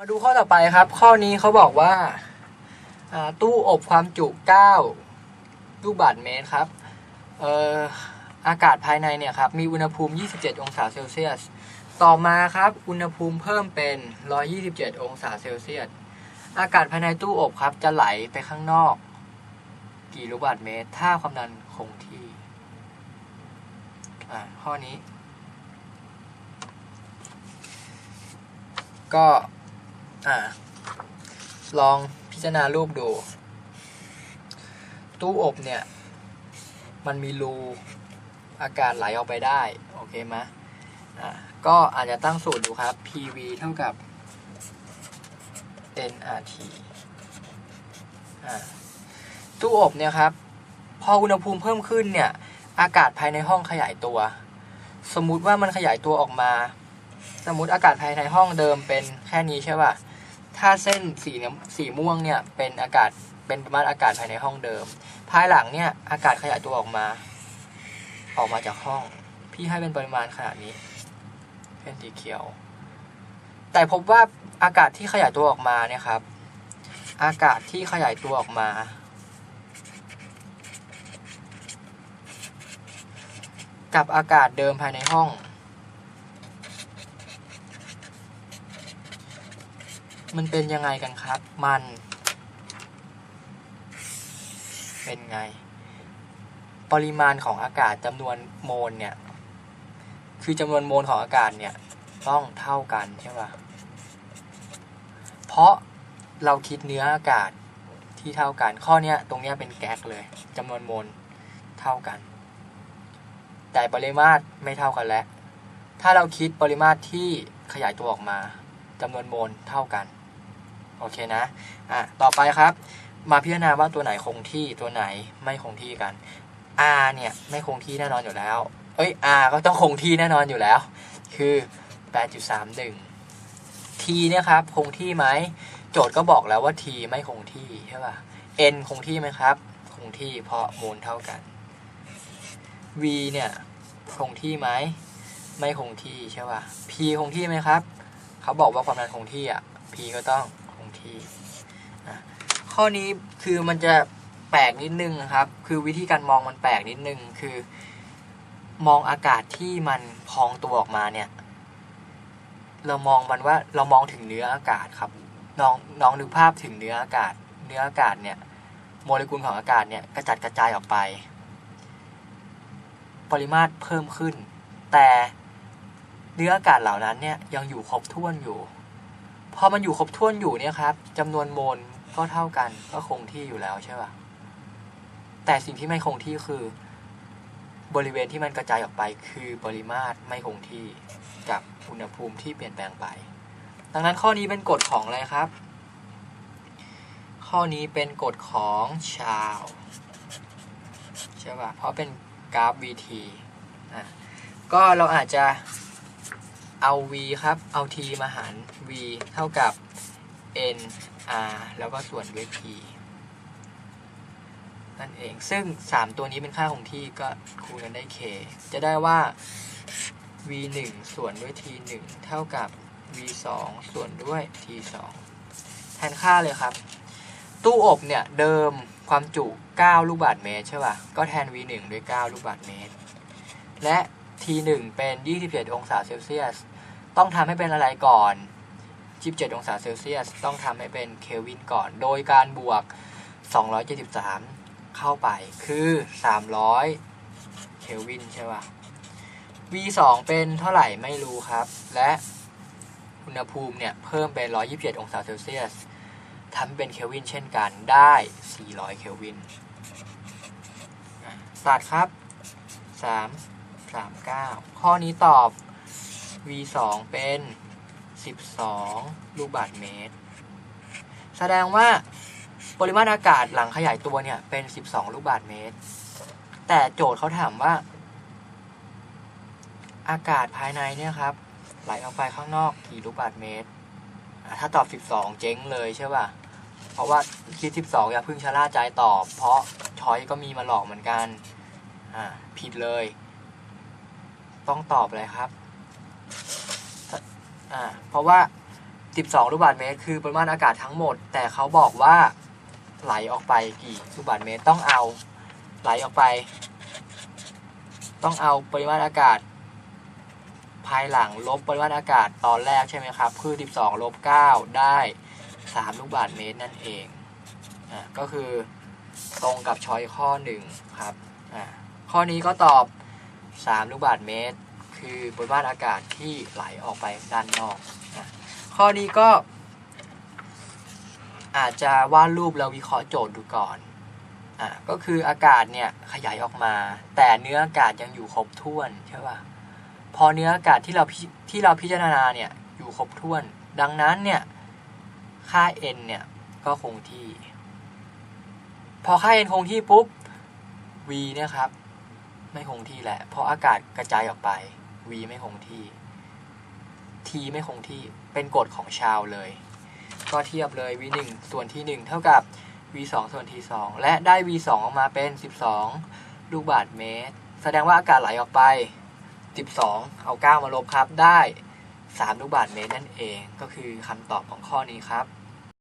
มาดูข้อต่อไปครับ ข้อนี้เขาบอกว่าตู้อบความจุ9ลูกบาศก์เมตรครับอออากาศภายในเนี่ยครับ มีอุณหภูมิ 27 องศาเซลเซียส ต่อมาครับ อุณหภูมิเพิ่มเป็น 127 องศาเซลเซียส อากาศภายในตู้อบครับ จะไหลไปข้างนอก กี่ลูกบาศก์เมตร ถ้าความดันคงที่ ข้อนี้ ก็ อ่า ลองพิจารณารูปดู ตู้อบเนี่ย มันมีรูอากาศไหลออกไปได้ โอเคไหมอ่าก็อาจจะตั้งสูตรดูครับ PV เท่ากับ nRT อ่าตู้อบเนี่ยครับ พออุณหภูมิเพิ่มขึ้นเนี่ย อากาศภายในห้องขยายตัว สมมุติว่ามันขยายตัวออกมา สมมติอากาศภายในห้องเดิมเป็นแค่นี้ใช่ป่ะ ถ้าเส้นสีน้ำสีม่วงเนี่ยเป็นอากาศเป็นประมาณอากาศภายในห้องเดิม ภายหลังเนี่ยอากาศขยายตัวออกมา ออกมาจากห้อง พี่ให้เป็นปริมาณขนาดนี้ เป็นสีเขียว แต่พบว่าอากาศที่ขยายตัวออกมาเนี่ยครับ อากาศที่ขยายตัวออกมา กับอากาศเดิมภายในห้อง มันเป็นยังไงกันครับ มัน เป็นไง ปริมาณของอากาศจำนวนโมลเนี่ย คือจำนวนโมลของอากาศเนี่ย ต้องเท่ากันใช่ปะเพราะเราคิดเนื้ออากาศที่เท่ากัน ข้อเนี้ยตรงเนี้ยเป็นแก๊กเลยจำนวนโมลเท่ากัน แต่ปริมาตรไม่เท่ากันแล้ว ถ้าเราคิดปริมาตรที่ขยายตัวออกมาจำนวนโมลเท่ากัน โอเคนะอะต่อไปครับ มาพิจารณาว่าตัวไหนคงที่ตัวไหนไม่คงที่กัน R เนี่ยไม่คงที่แน่นอนอยู่แล้ว เอ้ย R ก็ต้องคงที่แน่นอนอยู่แล้ว คือ 8.31 T เนี่ยครับคงที่ไหม โจทย์ก็บอกแล้วว่า T ไม่คงที่ใช่ป่ะ N คงที่ไหมครับ คงที่เพราะโมลเท่ากัน V เนี่ยคงที่ไหม ไม่คงที่ใช่ป่ะ P คงที่ไหมครับ เขาบอกว่าความดันคงที่อะ P ก็ต้อง ทีข้อนี้คือมันจะแปลกนิดนึงครับ คือวิธีการมองมันแปลกนิดนึงคือ มองอากาศที่มันพองตัวออกมาเนี่ย เรามองมันว่าเรามองถึงเนื้ออากาศครับน้องน้องนึกภาพถึงเนื้ออากาศ เนื้ออากาศเนี่ยโมเลกุลของอากาศเนี่ยกระจัดกระจายออกไป ปริมาตรเพิ่มขึ้น แต่เนื้ออากาศเหล่านั้นเนี่ยยังอยู่ครบถ้วนอยู่ พอมันอยู่ครบถ้วนอยู่เนี่ยครับจำนวนโมลก็เท่ากันก็คงที่อยู่แล้วใช่ป่ะแต่สิ่งที่ไม่คงที่คือ บริเวณที่มันกระจายออกไปคือปริมาตรไม่คงที่กับอุณหภูมิที่เปลี่ยนแปลงไป ดังนั้นข้อนี้เป็นกฎของอะไรครับ ข้อนี้เป็นกฎของชาวใช่ป่ะเพราะเป็นกราฟ VT อะก็เราอาจจะ เอา v ครับ เอา t มาหาร v เท่ากับ n r แล้วก็ส่วนด้วย p นั่นเอง ซึ่ง 3 ตัวนี้เป็นค่าคงที่ก็คูณกันได้ k จะได้ว่า v 1ส่วนด้วย t 1เท่ากับ v 2ส่วนด้วย t 2แทนค่าเลยครับ ตู้อบเนี่ย เดิมความจุ 9 ลูกบาศก์เมตรใช่ป่ะ ก็แทน v 1ด้วย 9 ลูกบาศก์เมตร และ t 1 เป็น 27 องศาเซลเซียส ต้องทำให้เป็นอะไรก่อน 27 องศาเซลเซียส ต้องทำให้เป็นเคลวินก่อน โดยการบวก 273 เข้าไป คือ 300 เคลวินใช่ป่ะ v 2 เป็นเท่าไหร่ไม่รู้ครับ และอุณหภูมิเนี่ย เพิ่มเป็น 127 องศาเซลเซียสทำเป็นเคลวินเช่นกันได้ 400 เคลวินอะตัดครับ 3 3 9ข้อนี้ตอบ v 2เป็น12ลูกบาศก์เมตร แสดงว่าปริมาณอากาศหลังขยายตัวเนี่ยเป็น12ลูกบาศก์เมตร แต่โจทย์เขาถามว่า อากาศภายในเนี่ยครับไหลออกไปข้างนอกกี่ลูกบาศก์เมตร ถ้าตอบ 12 เจ๊งเลยใช่ป่ะ เพราะว่าคิด 12 อย่าเพิ่งชะล่าใจตอบ เพราะช้อยก็มีมาหลอกเหมือนกัน อ่า ผิดเลย ต้องตอบเลยครับอ่าเพราะว่า 12 ลูกบาศก์เมตร คือปริมาณอากาศทั้งหมด แต่เขาบอกว่าไหลออกไปกี่ลูกบาศก์เมตรต้องเอาไหลออกไป ต้องเอาปริมาณอากาศ ภายหลังลบปริมาณอากาศตอนแรกใช่ไหมครับ คือ 12 ลบ 9 ได้ 3 ลูกบาศก์เมตรนั่นเองอะก็คือตรงกับช้อยข้อ 1 ครับอะข้อนี้ก็ตอบ 3ลูกบาศก์เมตร คือปริมาณอากาศที่ไหลออกไปด้านนอกนะข้อนี้ก็ อาจจะวาดรูปแล้ววิเคราะห์โจทย์ดูก่อนอะก็คืออากาศเนี่ยขยายออกมา แต่เนื้ออากาศยังอยู่ครบถ้วนใช่ป่ะพอเนื้ออากาศที่เราที่เราพิจารณาเนี่ยอยู่ครบถ้วน ดังนั้นเนี่ยค่า n เนี่ยก็คงที่ พอค่า n คงที่ปุ๊บ v เนี่ยครับ ไม่คงที่แหละ เพราะอากาศกระจายออกไป v ไม่คงที่ t ไม่คงที่เป็นกฎของชาวเลย ก็เทียบเลย v 1ส่วน t 1เท่ากับ v 2ส่วน t 2และได้ v 2ออกมาเป็น 12 ลูกบาศก์เมตร แสดงว่าอากาศไหลออกไป 12 เอา 9 มาลบครับได้ 3 ลูกบาศก์เมตรนั่นเอง ก็คือคำตอบของข้อนี้ครับ